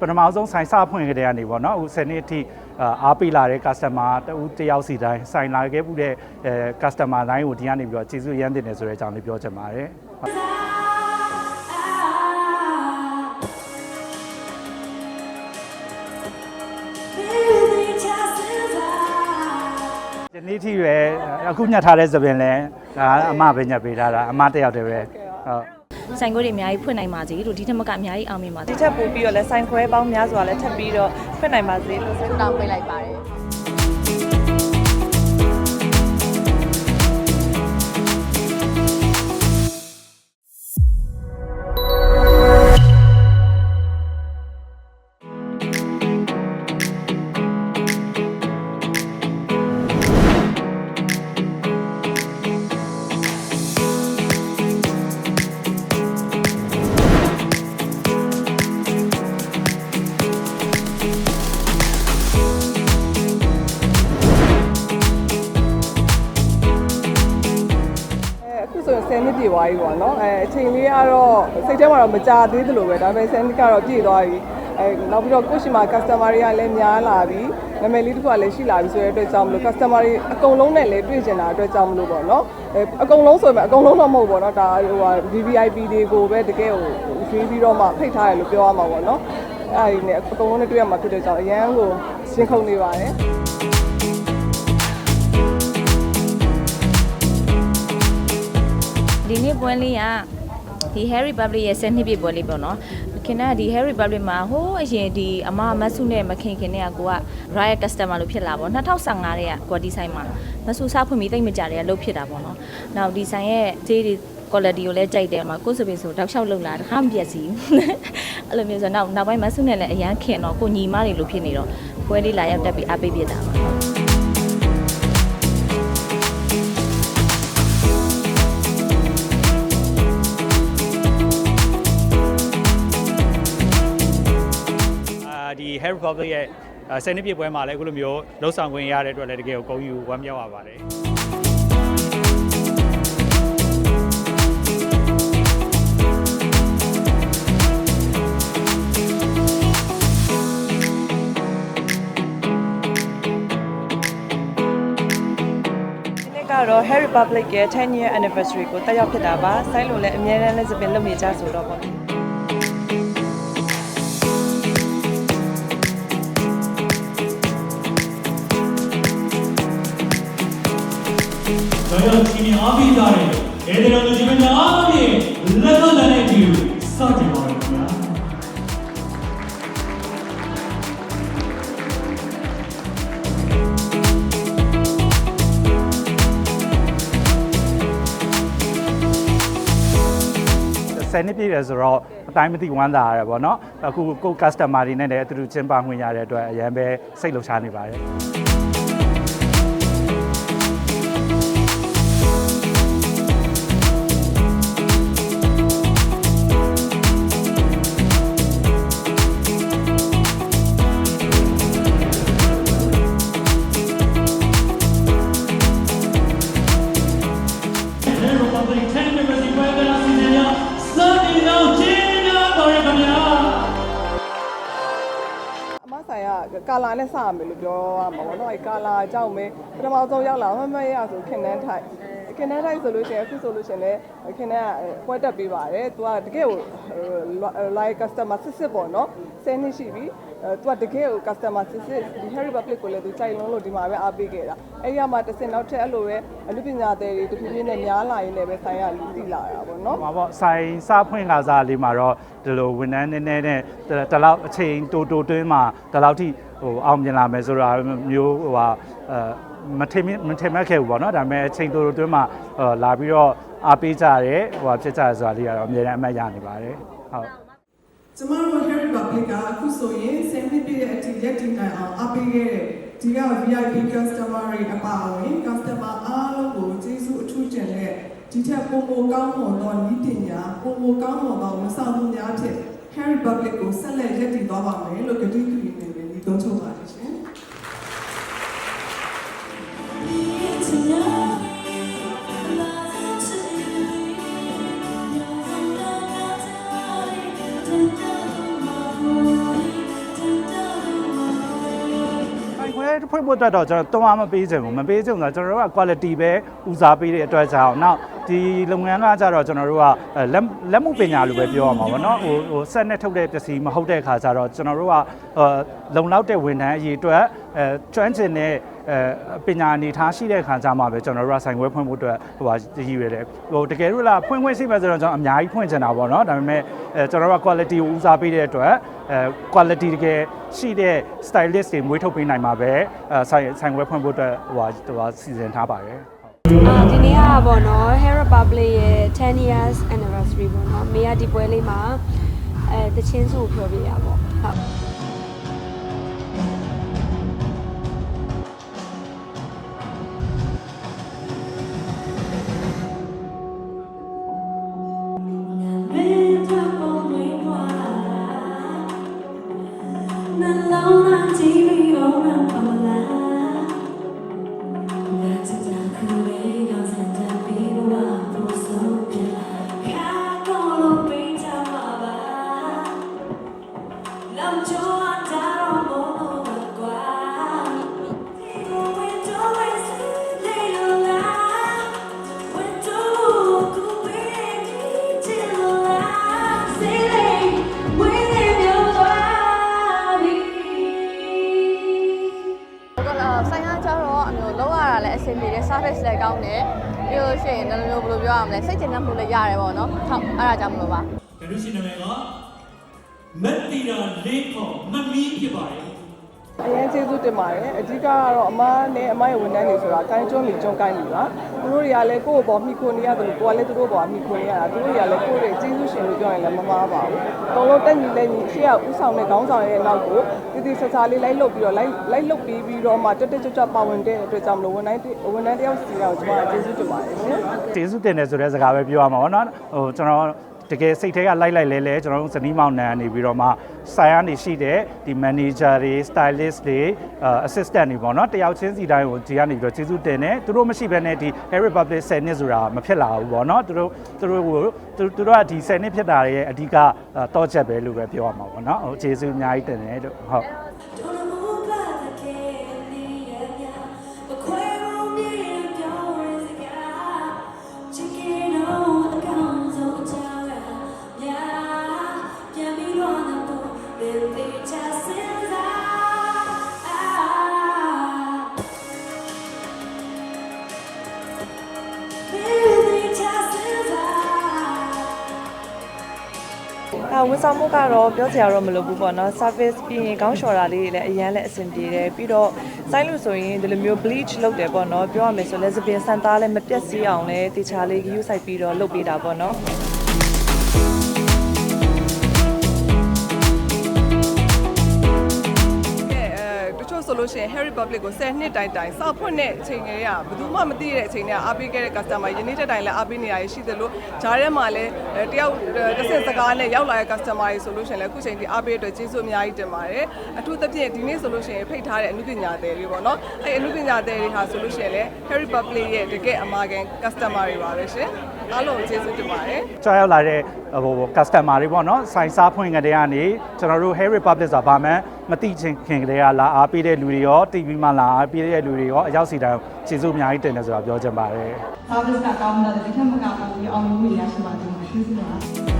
ပထမဆုံးဆိုင်စဖွင့်ကြတဲ့ကနေပေါ့နော်အခု10နှစ်အထိအာအားပေးလာတဲ့ customer တဦးတစ်ယောက်စီတိုင်းဆိုင်လာခဲ့မှုတဲ့အဲ customer တိုင်းကိုဒီကနေပြီးတော့ကျေးဇူးရမ်းတင်တယ်ဆိုတဲ့အကြောင်းလေးပြောချင်ပါတယ်ဟုတ်ဒီနေ့ထိပဲအခုညှက်ထားတဲ့သပင်လဲဒါအမပဲညှက်ပေးထားတာအမတစ်ယောက်တည်းပဲဟုတ် ဆိုင်ခွဲတွေအများကြီးဖွင့်နိုင်ပါစေလို့ဒီထက်မကအများကြီးအောင်မြင်ပါစေဒီထက်ပိုပြီးတော့လဲဆိုင်ခွဲပေါင်းများစွာလဲထပ်ပြီးတော့ဖွင့်နိုင်ပါစေလို့ဆုတောင်းပေးလိုက်ပါတယ် စိတ်ထဲမှာတော့မကြသေးသလိုပဲဒါပေမဲ့10နှစ်ကတော့ပြည့်သွားပြီအဲနောက်ပြီးတော့ကိုယ့်ရှိမှာ customer တွေကလည်းများလာပြီနာမည်လေးတစ်ခုကလည်းရှိလာပြီဆိုတဲ့အတွက်ကြောင့်မလို့ customer တွေအကုန်လုံးနဲ့လည်းတွေ့ကျင်တာအတွက်ကြောင့်မလို့ပေါ့နော်အဲအကုန်လုံးဆိုရင်အကုန်လုံးတော့မဟုတ်ဘူးပေါ့နော်ဒါဟိုဟာ VVIP တွေကိုပဲတကယ်ကိုရွေးပြီးတော့မှဖိတ်ထားရလို့ပြောရမှာပေါ့နော်အဲ့ဒီနဲ့အကုန်လုံးနဲ့တွေ့ရမှာဖြစ်တဲ့ကြောင့်အရန်ကိုရှင်းခုန်နေပါတယ်ဒီနေ့ပွဲလေးက ဒီ Harry Public ရဲ့10နှစ်ပြည့်ပွဲလေးပေါ့နော်ခင်ဗျားဒီ Harry Public မှာဟိုးအရင်ဒီအမမတ်စုနဲ့မခင်ခင်နဲ့ကကိုက Riot Customer လို့ဖြစ်လာပေါ့2015တဲ့ကကိုကဒီဆိုင်မှာမတ်စုစားဖွင့်ပြီးတိတ်မကြတဲ့လှုပ်ဖြစ်တာပေါ့နော်နောက်ဒီဆိုင်ရဲ့ဈေးတွေ quality ကိုလည်းကြိုက်တယ်မှာကိုယ်စပင်းဆိုတောက်လျှောက်လုံလာတခါမပြတ်စီဘူးအဲ့လိုမျိုးဆိုတော့နောက်နောက်ပိုင်းမတ်စုနဲ့လည်းအရန်ခင်တော့ကိုညီမတွေလို့ဖြစ်နေတော့ပွဲလေးလာရောက်တက်ပြီးအားပေးပြတာပါ Republic ရဲ့အာ10နှစ်ပြည့်ပွဲမှာလည်းအခုလိုမျိုးလှုပ်ဆောင်ခွင့်ရတဲ့အတွက်လည်းတကယ်ကိုဂုဏ်ယူဝမ်းမြောက်ရပါတယ်ဒီနေ့ကတော့ Harry Republic ရဲ့10 year anniversary ကိုတက်ရောက်ဖြစ်တာပါ။ဆိုင်းလိုလည်းအများနဲ့လည်းစပင်လုပ်နေကြဆိုတော့ပေါ့ တော်တော်ချင်းအားပေးကြတယ်။အဲဒီတော့လူကြီးမများအားဖြင့်လက်တော့လည်းနဲ့ဒီစတင်ပါရခင်ဗျာ။10နှစ်ပြည့်တယ်ဆိုတော့အတိုင်းမသိဝမ်းသာရတယ်ပေါ့နော်အခုကို customer တွေနဲ့လည်းအတူတူကျင်းပခွင့်ရတဲ့အတွက်အရင်ပဲစိတ်လှုပ်ရှားနေပါတယ် ကကာလာနဲ့စရမယ်လို့ပြောရမှာပေါ့နော်အဲကာလာအကြောင်းပဲပထမဆုံးရောက်လာမမရဆိုခင်နှန်းထိုက်ခင်နှန်းထိုက်ဆိုလို့ရှိရင်အခုဆိုလို့ရှိရင်လည်းခင်နှန်းကပွဲတက်ပေးပါတယ်သူကတကယ်ကို like customer စစ်စစ်ပေါ့နော်10နှစ်ရှိပြီအဲသူကတကယ်ကို customer စစ်စစ်ဒီ Harry Public ကိုလည်းသူကြိုက်လုံးလို့ဒီမှာပဲအားပေးခဲ့တာအဲ့ရမှာတစ်စင်နောက်ထပ်အဲ့လိုပဲအမှုပညာသည်တွေတဖြည်းဖြည်းနဲ့များလာရင်းလည်းပဲဆိုင်ကလူသိလာတာပေါ့နော်ဟိုပါပေါ့ဆိုင်စဖွင့်လာစားလေးမှာတော့ဒီလိုဝန်ထမ်းနည်းနည်းနဲ့တလောက်အချိန်တိုတိုတွင်းမှာဒီလောက်ထိ ဟိုအောင်မြင်လာမယ်ဆိုတာမျိုးဟိုဟာအဲမထင်မထင်မှတ်ခဲ့ဘူးပေါ့နော်ဒါပေမဲ့အချိန်တိုတိုတွင်းမှာလာပြီးတော့အားပေးကြတယ်ဟိုဟာဖြစ်ကြရဆိုတာလေးကတော့အများနဲ့အမှတ်ရနေပါတယ်ဟုတ်ကျမတို့ Harry Public ကအခုဆိုရင်10နှစ်ပြည့်တဲ့အထိရက်တည်နိုင်အောင်အပေးခဲ့တဲ့ဒီက VIP customer တွေအပါအဝင် customer အားလုံးကိုကျေးဇူးအထူးတင်တဲ့ဒီထက်ပိုမိုကောင်းမွန်သောဤပညာပိုမိုကောင်းမွန်သောဝန်ဆောင်မှုများဖြင့် Harry Public ကိုဆက်လက်ရက်တည်သွားပါမယ်လို့ကတိပြု ပြောဆိုပါတယ်ရှင်ဖွင့်ဖို့အတွက်တော့ကျွန်တော်တွန်းအားမပေးချင်ဘူးမပေးချင်ဘူးဆိုတော့ကျွန်တော်တို့က quality ပဲဦးစားပေးတဲ့အတွက်ကြောင့်နောက် ဒီလုပ်ငန်းကကြတော့ကျွန်တော်တို့ကအဲလက်လက်မှုပညာလိုပဲပြောရမှာပေါ့နော်ဟိုဟိုဆက်နဲ့ထုတ်တဲ့ပစ္စည်းမဟုတ်တဲ့အခါကျတော့ကျွန်တော်တို့ကအဲလုံလောက်တဲ့ဝန်ထမ်းအရေးအတွက်အဲကျွမ်းကျင်တဲ့အဲပညာအနေထားရှိတဲ့အခါကျမှပဲကျွန်တော်တို့ကဆိုင်ခွဲဖွင့်ဖို့အတွက်ဟိုဟာရည်ရွယ်တယ်ဟိုတကယ်လို့လားဖွင့်ခွင့်ရှိမှဆိုတော့ကျွန်တော်အများကြီးဖွင့်ချင်တာပေါ့နော်ဒါပေမဲ့အဲကျွန်တော်တို့က quality ကိုဦးစားပေးတဲ့အတွက်အဲ quality တကယ်ရှိတဲ့ stylist တွေမွေးထုတ်ပေးနိုင်မှာပဲအဲဆိုင်ဆိုင်ခွဲဖွင့်ဖို့အတွက်ဟိုဟာဟိုဟာစီစဉ်ထားပါတယ်အာဒီနေ့ကပေါ့နော် Hair Republic ရဲ့10 years anniversary ပေါ့နော်မေကဒီပွဲလေးမှာအဲတချင်းစုကိုပြောပြရပေါ့ဟုတ်မင်းတို့ပုံတွေပွာနှလုံးသား ကောင်းတယ်ပြီးလို့ရှိရင်လည်းမျိုးဘယ်လိုပြောရမလဲစိတ်ကျဉ်တတ်မှုလည်းရတယ်ပေါ့နော်ဟုတ်အဲ့ဒါကြောင့်မလို့ပါဒါလို့ရှိရင်နာမည်ကမက်တီရာလေးခေါ်မမီးဖြစ်ပါတယ် အရင်ကျေးဇူးတင်ပါတယ်အဓိကကတော့အမနဲ့အမရဲ့ဝန်ထမ်းတွေဆိုတာကိုင်းကျွန်းလီကျွန်းကိုင်းလီပါသူတို့တွေကလည်းကိုယ့်ဘောမိခိုနေရတယ်လို့ကိုကလည်းသူတို့ဘောမိခိုနေရတာသူတို့တွေကလည်းကိုယ့်ရဲ့ကျေးဇူးရှင်လို့ပြောရင်လည်းမမားပါဘူးအကုန်လုံးတက်ညီလက်ညီရှေ့ကဥဆောင်တဲ့ခေါင်းဆောင်ရဲ့နောက်ကိုတည်တည်ဆဆလေးလိုက်လုပ်ပြီးတော့လိုက်လိုက်လုပ်ပြီးပြီးတော့မှတက်တက်ကြွကြွပါဝင်တဲ့အတွက်ကြောင့်မလို့ဝန်ထမ်းဝန်ထမ်းတယောက်စီတော့ကျွန်မကျေးဇူးတင်ပါတယ်ရှင်ကျေးဇူးတင်တယ်ဆိုတဲ့စကားပဲပြောရမှာပေါ့နော်ဟိုကျွန်တော် တကယ်စိတ်ထဲကလိုက်လိုက်လဲလဲကျွန်တော်တို့ဇနီးမောင်နှံနေပြီးတော့မှဆိုင်ကနေရှိတဲ့ဒီ manager တွေ stylist တွေ assistant တွေပေါ့နော်တယောက်ချင်းစီတိုင်းကိုဒီကနေပြီးတော့ကျေးဇူးတင်တယ်သူတို့မရှိဘဲနဲ့ဒီ Hair Republic 10နှစ်ဆိုတာမဖြစ်လာဘူးပေါ့နော်သူတို့သူတို့ကိုသူသူတို့ကဒီ10နှစ်ဖြစ်တာရဲ့အဓိကတော့ချက်ပဲလို့ပဲပြောရမှာပေါ့နော်ဟိုကျေးဇူးအများကြီးတင်တယ်လို့ဟုတ် ဝန်ဆောင်မှုကတော့ပြောစရာတော့မလိုဘူးပေါ့နော် service ပြီးရင်ခေါင်းလျှော်တာလေးတွေလည်းအရင်လည်းအဆင်ပြေတယ်ပြီးတော့စိုင်းလို့ဆိုရင်ဒီလိုမျိုး bleach လုပ်တယ်ပေါ့နော်ပြောရမယ်ဆိုလဲစပင်ဆန်သားလည်းမပြတ်စီးအောင်လည်းတေချာလေးဂယူးဆိုင်ပြီးတော့လုပ်ပေးတာပေါ့နော် လို့ရှိရင် Harry Public ကို10နှစ်တိုင်တိုင်စောက်ဖွင့်တဲ့အချိန်ကလေးကဘယ်သူမှမသိတဲ့အချိန်တွေကအားပေးခဲ့တဲ့ customer ယနေ့တက်တိုင်လည်းအားပေးနေရရှိသလိုဂျားထဲမှာလည်းအဲတယောက်တစ်ဆင့်စကားနဲ့ရောက်လာတဲ့ customer တွေဆိုလို့ရှိရင်လည်းအခုချိန်ထိအားပေးအတွက်ကျေးဇူးအများကြီးတင်ပါတယ်အထူးသဖြင့်ဒီနေ့ဆိုလို့ရှိရင်ဖိတ်ထားတဲ့အမှုပညာသည်တွေပေါ့နော်အဲအမှုပညာသည်တွေဟာဆိုလို့ရှိရင်လည်း Harry Public ရဲ့တကယ်အမာခံ customer တွေပါပဲရှင်အားလုံးကိုကျေးဇူးတင်ပါတယ်ကြောက်ရောက်လာတဲ့ဟို customer တွေပေါ့နော်ဆိုင်စားဖွင့်ကလေးကနေကျွန်တော်တို့ Hair Republic ဆိုတာဘာမှ မသိချင်းခင်ကလေးကလာအားပေးတဲ့လူတွေရော TV မှာလာအားပေးတဲ့လူတွေရောအရောက်စီတိုင်းကျေးဇူးအများကြီးတင်တယ်ဆိုတာပြောချင်ပါတယ် service ကကောင်းတဲ့တစ်ခါမကဘူးအောင်မြင်မှုရရှိပါတယ်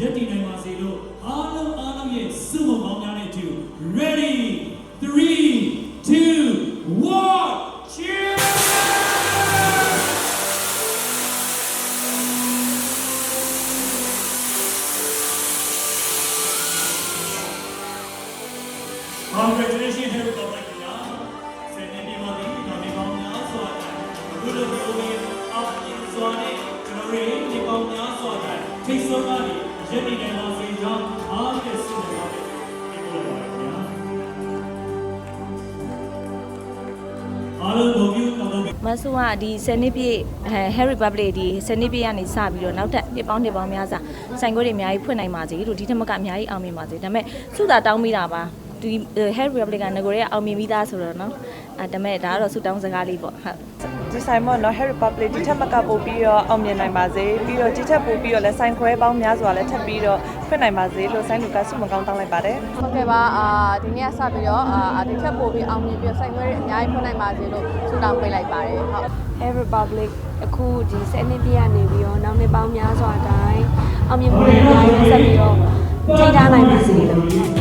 ရည်တည်နိုင်ပါစေလို့အားလုံးအားလုံးရဲ့စုမမောင်းများနဲ့အတူ ready 3 2 1 cheers Congratulations, Hair Republic ခင်ဗျာဆယ်နှစ်ပြည့်ပါပြီ။ဒါနေပေါင်းများစွာတိုင်အခုလိုမျိုးပဲအောင်မြင်စွာနဲ့ကျွန်တော်တို့ဒီပေါင်းများစွာတိုင်ထိတ်ဆုံးကနေရည် တည်နိုင်ပါစေကြောင်းအားဖြင့်ဆုတောင်းပါတယ်။ဒီလိုပါခင်ဗျာ။အားလုံးဘုံပြုတော်တော်မဆူကဒီ10နှစ်ပြည့်အဲ Harry Republic ဒီ10နှစ်ပြည့်ကနေစပြီးတော့နောက်ထပ်နှစ်ပေါင်းနှစ်ပေါင်းများစွာဆိုင်ခွဲတွေအများကြီးဖွင့်နိုင်ပါစေလို့ဒီထက်မကအများကြီးအောင်မြင်ပါစေဒါပေမဲ့စုတာတောင်းမိတာပါ ဒီ Harry Republic ကငကိုရဲအောင်မြင်ပြီးသားဆိုတော့နော်အဲဒါပေမဲ့ဒါကတော့စုတောင်းစကားလေးပေါ့ဟုတ်ဒီဆိုင်ပေါ့နော် Harry Republic ဒီထက်မကပို့ပြီးတော့အောင်မြင်နိုင်ပါစေပြီးတော့ဒီထက်ပို့ပြီးတော့လည်းဆိုင်ခွဲပေါင်းများစွာလည်းထပ်ပြီးတော့ဖွင့်နိုင်ပါစေလို့ဆိုင်လူကဆုမကောင်းတောင်းလိုက်ပါတယ်ဟုတ်ကဲ့ပါအာဒီနေ့ကစပြီးတော့အာဒီချက်ပို့ပြီးအောင်မြင်ပြီးတော့ဆိုင်ခွဲတွေအများကြီးဖွင့်နိုင်ပါစေလို့ဆုတောင်းပေးလိုက်ပါတယ်ဟုတ် Hair Republic အခုဒီ7နှစ်ပြည့်ကနေပြီးတော့နောက်နှစ်ပေါင်းများစွာအတိုင်းအောင်မြင်မှုတွေအများကြီးဆက်ပြီးတော့ထိန်းထားနိုင်ပါစေလို့